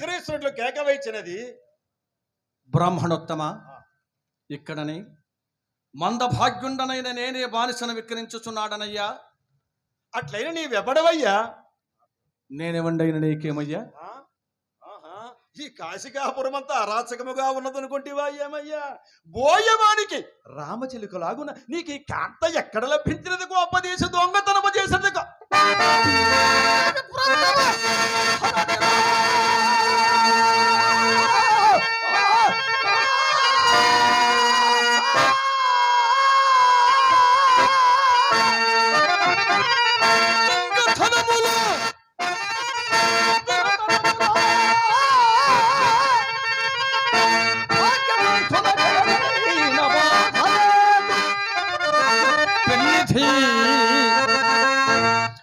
వెంకటేశ్వరుడు కేక వేయించినది? బ్రాహ్మణోత్తమ ఇక్కడని మందభాగ్యుండనైన నేనే బానిసను విక్రయించుచున్నాడనయ్యా. అట్లయిన నీవెవడవయ్యా? నేనెవండైన నీకేమయ్యా? ఈ కాశికాపురం అంతా అరాచకముగా ఉన్నదనుకుంటేవా ఏమయ్యా? బోయమానికి రామచిలుకలాగున నీకు ఈ కాంత ఎక్కడ లభించినది గోపదేశ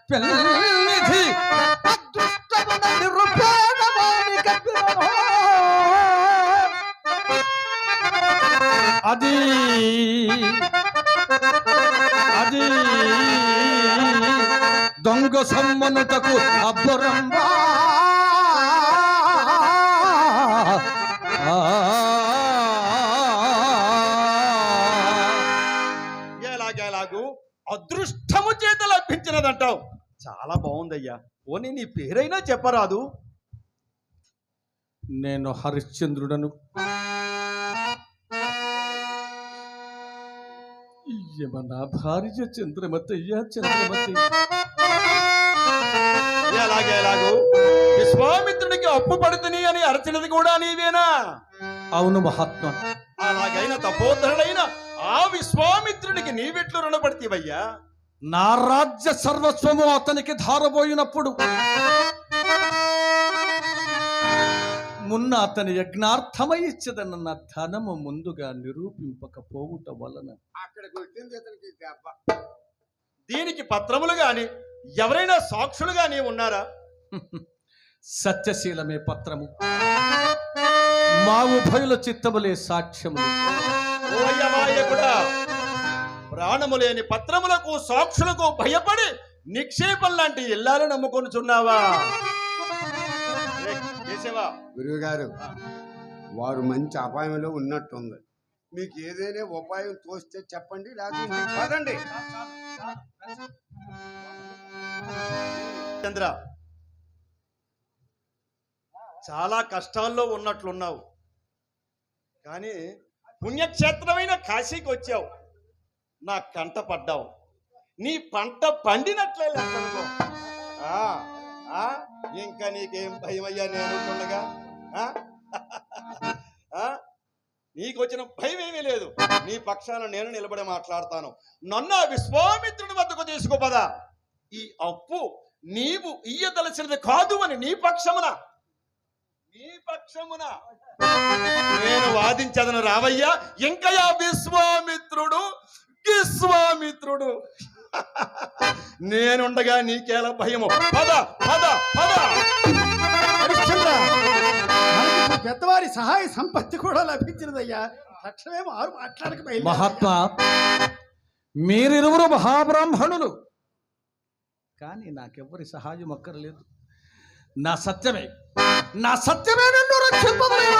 పెన్నిధి పెన్నిధి అది అది దొంగ సమ్మనుటకు అబ్బరంబా చాలా బాగుందయ్యా పోనీ నీ పేరైనా చెప్పరాదు. నేను హరిశ్చంద్రుడను. నా భార్య చంద్రమతి. అయ్యా చంద్రమతి ఎలాగెలాగు విశ్వామిత్రుడికి అప్పు పడుతుంది అని అరచినది కూడా నీవేనా? అవును మహాత్మా. అలాగైన తపోధరుడైన ఆ విశ్వామిత్రుడికి నీవెట్లు రుణపడితేవయ్యా? నా రాజ్య సర్వస్వము అతనికి ధారబోయినప్పుడు మున్న అతని యజ్ఞార్థమై ఇచ్చదన్న ధనము ముందుగా నిరూపింపకపోవుట వలన. అక్కడ కొట్టింది ఇతనికి దెబ్బ దీనికి పత్రములు గాని ఎవరైనా సాక్షులు గాని ఉన్నారా? సత్యశీలమే పత్రము. మా ఉభయుల చిత్తములే సాక్ష్యములు ప్రాణము లేని పత్రములకు సాక్షులకు భయపడి నిక్షేపం లాంటి ఇల్లాలు నమ్ముకొనుచున్నావా? గురువు గారు వారు మంచి అపాయంలో ఉన్నట్టుంది. మీకు ఏదైనా ఉపాయం తోస్తే చెప్పండి లేకపోతే చంద్ర చాలా కష్టాల్లో ఉన్నట్లున్నావు. కానీ పుణ్యక్షేత్రమైన కాశీకి వచ్చావు నా కంట పడ్డావు. నీ పంట పండినట్లే లెక్కనుకో. ఆ ఆ, ఇంకా నీకేం భయం అయ్యా నేను ఉండగా? ఆ? ఆ? నీకు వచ్చిన భయం ఏమీ లేదు. నీ పక్షాన నేను నిలబడి మాట్లాడతాను. నన్ను ఆ విశ్వామిత్రుడి వద్దకు తీసుకోపదా ఈ అప్పు నీవు ఇయ్యదలసినది కాదు అని నీ పక్షమున. నీ పక్షమున. నేను వాదించదను రావయ్యా. ఇంకయా విశ్వామిత్రుడు విశ్వామిత్రుడు. నేనుండగా నీకేలా భయము? పద పద పద. హరిశ్చంద్ర పెద్దవారి సహాయ సంపత్తి కూడా లభించినదయ్యా. తక్షణమే వారు మాట్లాడక బయలుదేరాలి. మహాత్మా మీరిరువురు మహాబ్రాహ్మణులు. కానీ నాకెవ్వరి సహాయం అక్కర్లేదు. నా సత్యమే నా సత్యమే నన్ను రక్షింపబడిన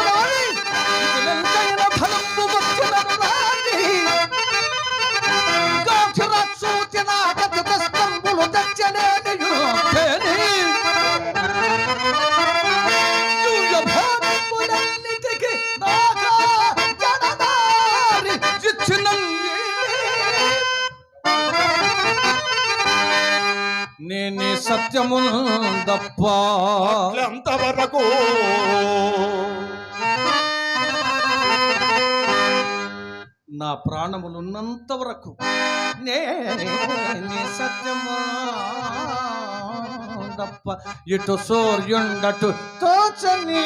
నేనే సత్యము తప్ప అంతవరకు నా ప్రాణములున్నంత వరకు నేనే సత్యము? తప్ప ఇటు సూర్యుండటు తోచని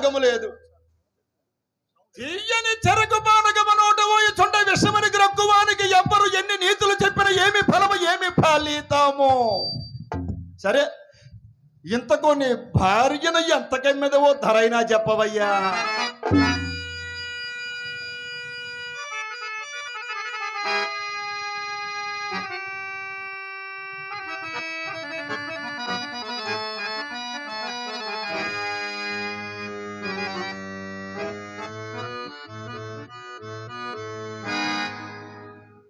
భాగము లేదు. తీయని చెరకు బాణగమనోట నోట పోయి విషమని గ్రక్కువానికి ఎవ్వరు ఎన్ని నీతులు చెప్పిన ఏమి ఫలము ఏమి ఫలితాము? సరే ఇంతకు నీ భార్యను ఎంతకెమ్మెదవో ధరైనా చెప్పవయ్యా.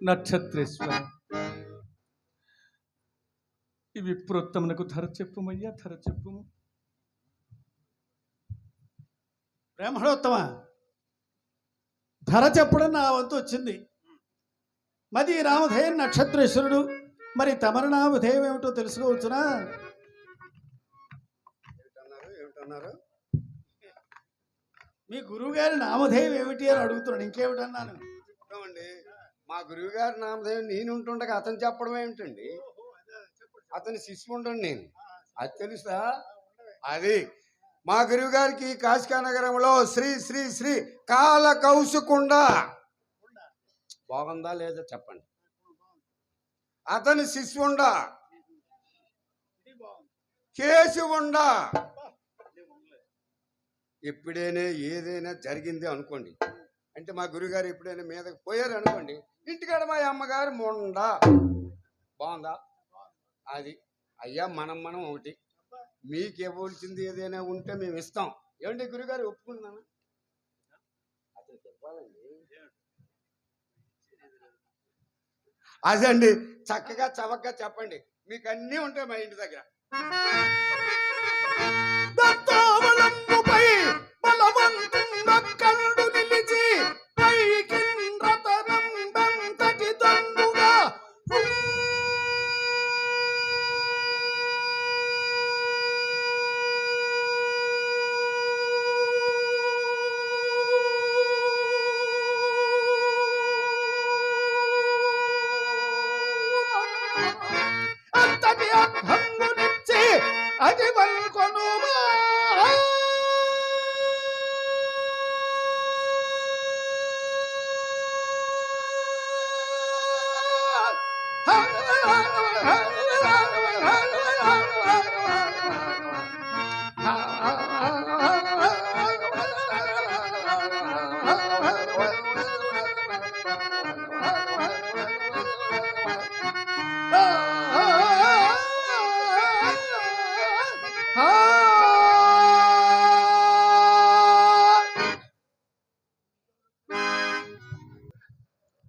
నక్షత్రేశ్వర. ఈ విప్రోత్తమునకు ధర చెప్పుమయ్యా ధర చెప్పుము. బ్రాహ్మణోత్తమ ధర చెప్పడం నా వంతు వచ్చింది. మది రామధేయం నక్షత్రేశ్వరుడు మరి తమరి నామధేయం ఏమిటో తెలుసుకోవచ్చునా? ఏమిటన్నారు మీ గురువు గారి నామధేయం ఏమిటి అని అడుగుతున్నాడు ఇంకేమిటన్నాను? చెప్తామండి మా గురువు గారి నామధేయం నేను ఉంటుండగా అతను చెప్పడం ఏమిటండి? అతని శిష్యుండండి నేను. అది తెలుసా? అది మా గురువు గారికి కాశికా నగరంలో శ్రీ శ్రీ శ్రీ కాల కౌశకుండ. బాగుందా లేదా చెప్పండి. అతని శిష్యుండ? కేశవుండ? ఎప్పుడైనా ఏదైనా జరిగింది అనుకోండి. అంటే మా గురుగారు ఎప్పుడైనా మీదకి పోయారు అనుకోండి ఇంటికాడ మా అమ్మగారు మొండ. బాగుందా? అది. అయ్యా మనం మనం ఒకటి. మీకు ఇవ్వాల్సింది ఏదైనా ఉంటే మేము ఇస్తాం. ఏమండి గురుగారు ఒప్పుకుంటున్నాను అతను చెప్పాలండి. అదండి చక్కగా చవకగా చెప్పండి. మీకు అన్నీ ఉంటాయి మా ఇంటి దగ్గర.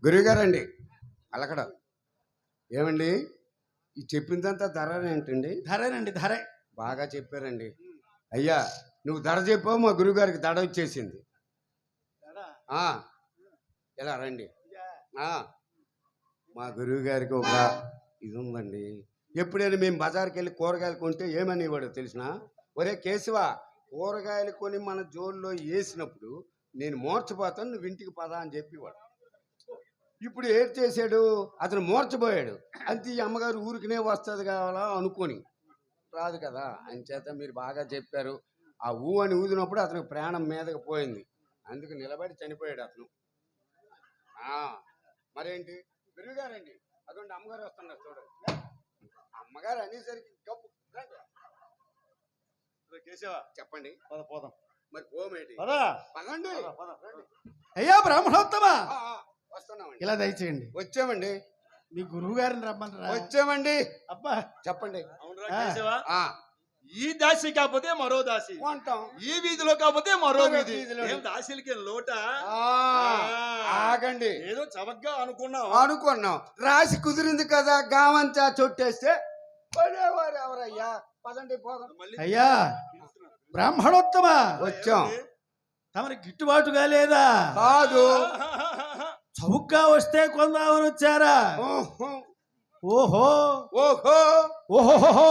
గురువుగారండి అలకడం ఏమండి? ఈ చెప్పిందంతా ధర ఏంటండి ధరేనండి ధరే. బాగా చెప్పారండి. అయ్యా నువ్వు ధర చెప్పావు మా గురువుగారికి దడ వచ్చేసింది. ఇలా రండి. మా గురువు గారికి ఒక ఇది ఉందండి. ఎప్పుడైనా మేము బజార్కి వెళ్ళి కూరగాయలు కొంటే ఏమని ఇవ్వడు తెలిసిన? ఒరే కేశవ కూరగాయలు కొని మన జోల్లో వేసినప్పుడు నేను మోర్చిపోతాను నువ్వు ఇంటికి పదా అని చెప్పేవాడు. ఇప్పుడు ఏం చేశాడు? అతను మోర్చబోయాడు. అంతే ఈ అమ్మగారు ఊరికినే వస్తుంది కావాలా అనుకొని. రాదు కదా. అంచేత మీరు బాగా చెప్పారు. ఆ ఊ అని ఊదినప్పుడు అతనికి ప్రాణం మీదకి పోయింది. అందుకు నిలబడి చనిపోయాడు అతను. మరేంటి? గురువుగారండి అటువంటి అమ్మగారు వస్తున్నారు చూడండి. అమ్మగారు అనేసరికి గప్పు. కేశవ. చెప్పండి. పద పోదాం. మరి పోమేటి? పదా. పదండి. అయ్యా బ్రాహ్మణోత్తమ! వస్తున్నామండి. ఇలా దయచేయండి. వచ్చామండి. మీ గురువు గారిని రమ్మనరా వచ్చామండి. అబ్బా చెప్పండి. అవునురా ఆ. ఈ దాసి కాకపోతే మరో దాసి. కొంటాం. ఈ వీధిలో కాకపోతే మరో వీధి. ఏం దాసిలకి లోట? ఆ, ఆగండి. ఏదో చవకగా అనుకున్నావు? అనుకున్నాం. రాసి కుదిరింది కదా గావంతా చొట్టేస్తే. పడేవారు ఎవరయ్యా? పదండి పోదాం. అయ్యా బ్రాహ్మణోత్తమ. వచ్చాం. తమరి గిట్టుబాటుగా లేదా కాదు. చౌకగా వస్తే కొందామని వచ్చారా? ఓహో. ఓహో. ఓహో.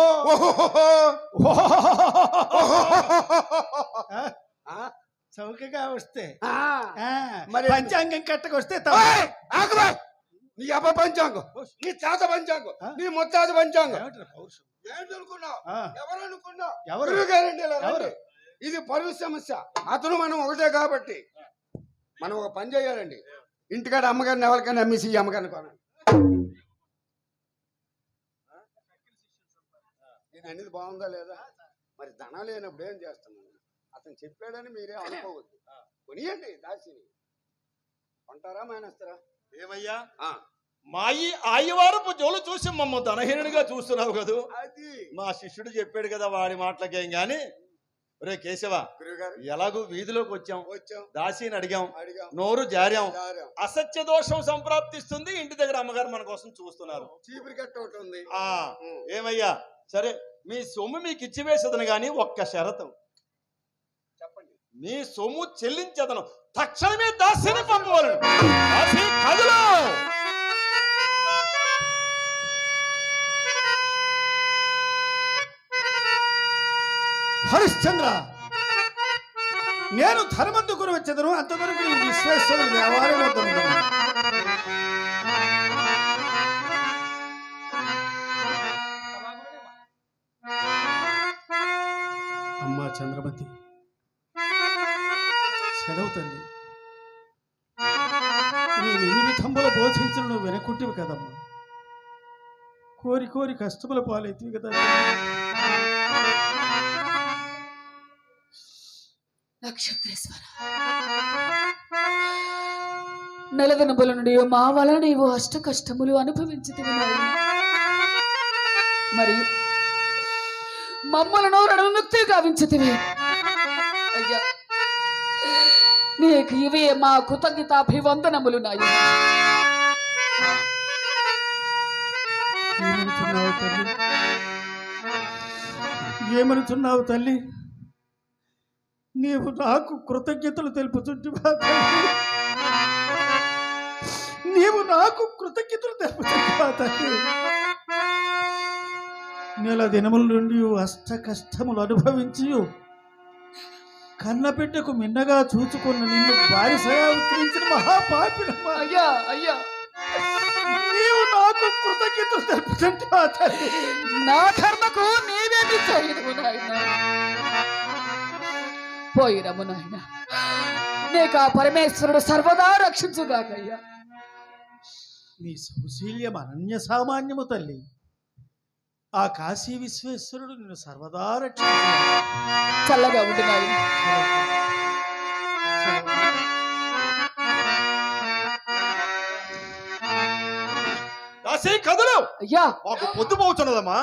చౌకగా వస్తే. మరి- పంచాంగం కట్టకొస్తే. నీ అబ్బ పంచాంగం నీ తాత పంచాంగం? నీ ముత్తాత పంచాంగం. ఎవరు? అనుకున్నావు ఎవరు రండి. ఎవరు? ఇది పరువు సమస్య. అతను మనం ఒకటే కాబట్టి. మనం ఒక పని చేయాలండి. ఇంటికాడ అమ్మగారిని ఎవరికైనా అమ్మేసి ఈ అమ్మగారిని కొనండి. నేను అనేది బాగుందా లేదా? మరి ధనం లేనప్పుడు ఏం చేస్తున్నాను అతను చెప్పాడని మీరే అనుకోవద్దు. కొనియండి దాసిని. కొంటారా మానేస్తారా? ఏమయ్యా? మా ఈ ఆయివారపు జోలు చూసి మమ్మ ధనహీనుడిగా చూస్తున్నావు కదూ? అది. మా శిష్యుడు చెప్పాడు కదా వాడి మాటలకేం గాని? రే కేశవ ఎలాగూ వీధిలోకి వచ్చాం. వచ్చాం. దాసిని అడిగాం. నోరు జారాం. అసత్య దోషం సంప్రాప్తిస్తుంది. ఇంటి దగ్గర అమ్మగారు మన కోసం చూస్తున్నారు. చీపురు కట్ట ఆ. ఏమయ్యా? సరే మీ సొమ్ము మీకు ఇచ్చి వేసేదను గాని ఒక్క షరతు. చెప్పండి. మీ సొమ్ము చెల్లించదను. తక్షణమే దాసిని పంపవలను. దాసి కదులు! హరిశ్చంద్ర నేను ధర్మద్దుకుని వచ్చేదను అంతవరకు ఈ విశ్వేశ్వరుడు దేవాలయం వద్ద అమ్మా చంద్రమతి సెలవు తల్లి. నేను ఎన్ని విధంబుల బోధించను నువ్వు వెనకుంటివి కదమ్మా. కోరి కోరి కష్టముల పాలైతే కదా. నక్షత్రేశ్వర నెలదినబుల నుండి మా వలన నీవు అష్ట కష్టములు అనుభవించితివి మరియు మమ్మలను రణవిముక్తి గావించితివి అయ్యా నీకు ఇవే మా కృతజ్ఞతాభివందనములు నాయ ఏమనుతున్నావు తల్లి? నీవు నాకు కృతజ్ఞతలు తెలుపుతుంటువా తల్లి నీవు నాకు కృతజ్ఞతలు తెలుపుతుంటువా తల్లి నెల దినముల నుండి అష్ట కష్టములు అనుభవించి కన్నబిడ్డకు మిన్నగా చూచుకున్న నిన్ను బారిసగా మహాపాపినమ్మా. అయ్యా అయ్యా. నీవు నాకు కృతజ్ఞతలు తెలుపుతుంటువా తల్లి నా కర్మకు నీవేమి చేయదు నాయన. పోయిరము నాయన నీకు ఆ పరమేశ్వరుడు సర్వదా రక్షించుగాకయ్యా. నీ సౌశీల్యం అనన్య సామాన్యము తల్లి. ఆ కాశీ విశ్వేశ్వరుడు నిన్ను సర్వదా రక్షించుగాక. చల్లగా ఉండు నాయన. దాసి కదులు! అయ్యా. మాకు పొద్దుపోతున్నదమ్మా